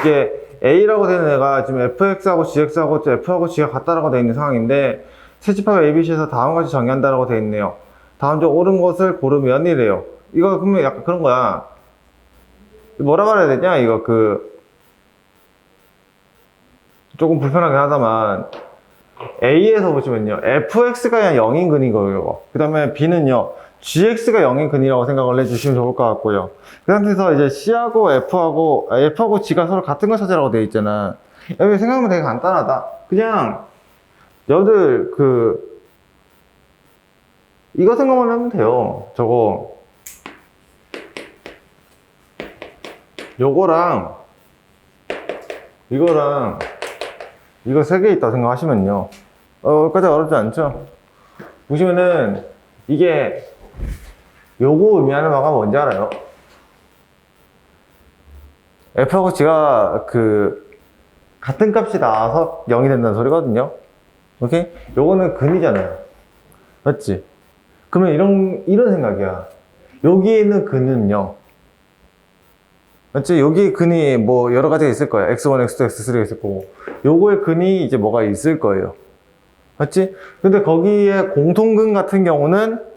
이게 A라고 되는 애가 지금 fx하고 gx하고 f하고 g가 같다라고 되어 있는 상황인데 세집합 ABC에서 다음과 같이 정의한다라고 되어 있네요. 다음 중 옳은 것을 고르면 이래요. 이거 그러면 약간 그런 거야. 뭐라 말해야 되냐? 이거 그 조금 불편하긴 하다만 A에서 보시면요. fx가 그냥 0인 근인 거예요. 그 다음에 B는요. Gx가 0인 근이라고 생각을 해주시면 좋을 것 같고요. 그 상태에서 이제 C하고 F하고, 아, F하고 G가 서로 같은 걸 찾으라고 되어 있잖아. 여기 생각하면 되게 간단하다. 그냥, 여러분들, 그, 이거 생각만 하면 돼요. 저거. 요거랑, 이거랑, 이거 세 개 있다고 생각하시면요. 어, 여기까지 어렵지 않죠? 보시면은, 이게, 요거 의미하는 바가 뭔지 알아요? F하고 G가 그, 같은 값이 나와서 0이 된다는 소리거든요? 오케이? 요거는 근이잖아요. 맞지? 그러면 이런, 이런 생각이야. 여기에 있는 근은요. 맞지? 여기 근이 뭐 여러 가지가 있을 거예요. X1, X2, X3가 있을 거고. 요거의 근이 이제 뭐가 있을 거예요. 맞지? 근데 거기에 공통근 같은 경우는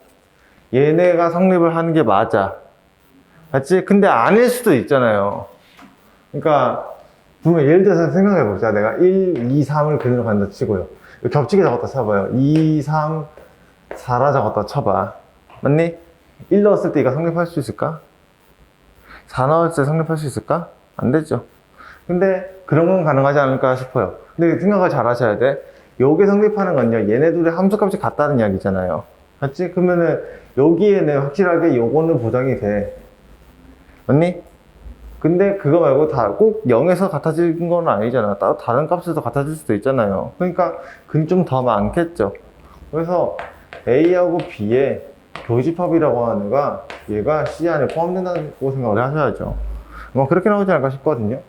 얘네가 성립을 하는 게 맞아. 맞지? 근데 아닐 수도 있잖아요. 그러니까, 보면 예를 들어서 생각해 보자. 내가 1, 2, 3을 근으로 간다 치고요. 겹치게 적었다 쳐봐요. 2, 3, 4라 적었다 쳐봐. 맞니? 1 넣었을 때 이거 성립할 수 있을까? 4 넣었을 때 성립할 수 있을까? 안 되죠. 근데 그런 건 가능하지 않을까 싶어요. 근데 생각을 잘 하셔야 돼. 요게 성립하는 건요. 얘네 둘의 함수값이 같다는 이야기잖아요. 맞지? 그러면은 여기에는 확실하게 요거는 보장이 돼. 맞니? 근데 그거 말고 다 꼭 0에서 같아지는 건 아니잖아. 따로 다른 값에서 같아질 수도 있잖아요. 그러니까 근 좀 더 많겠죠. 그래서 A하고 B의 교집합이라고 하는 애가 얘가 C 안에 포함된다고 생각을 하셔야죠. 뭐 그렇게 나오지 않을까 싶거든요.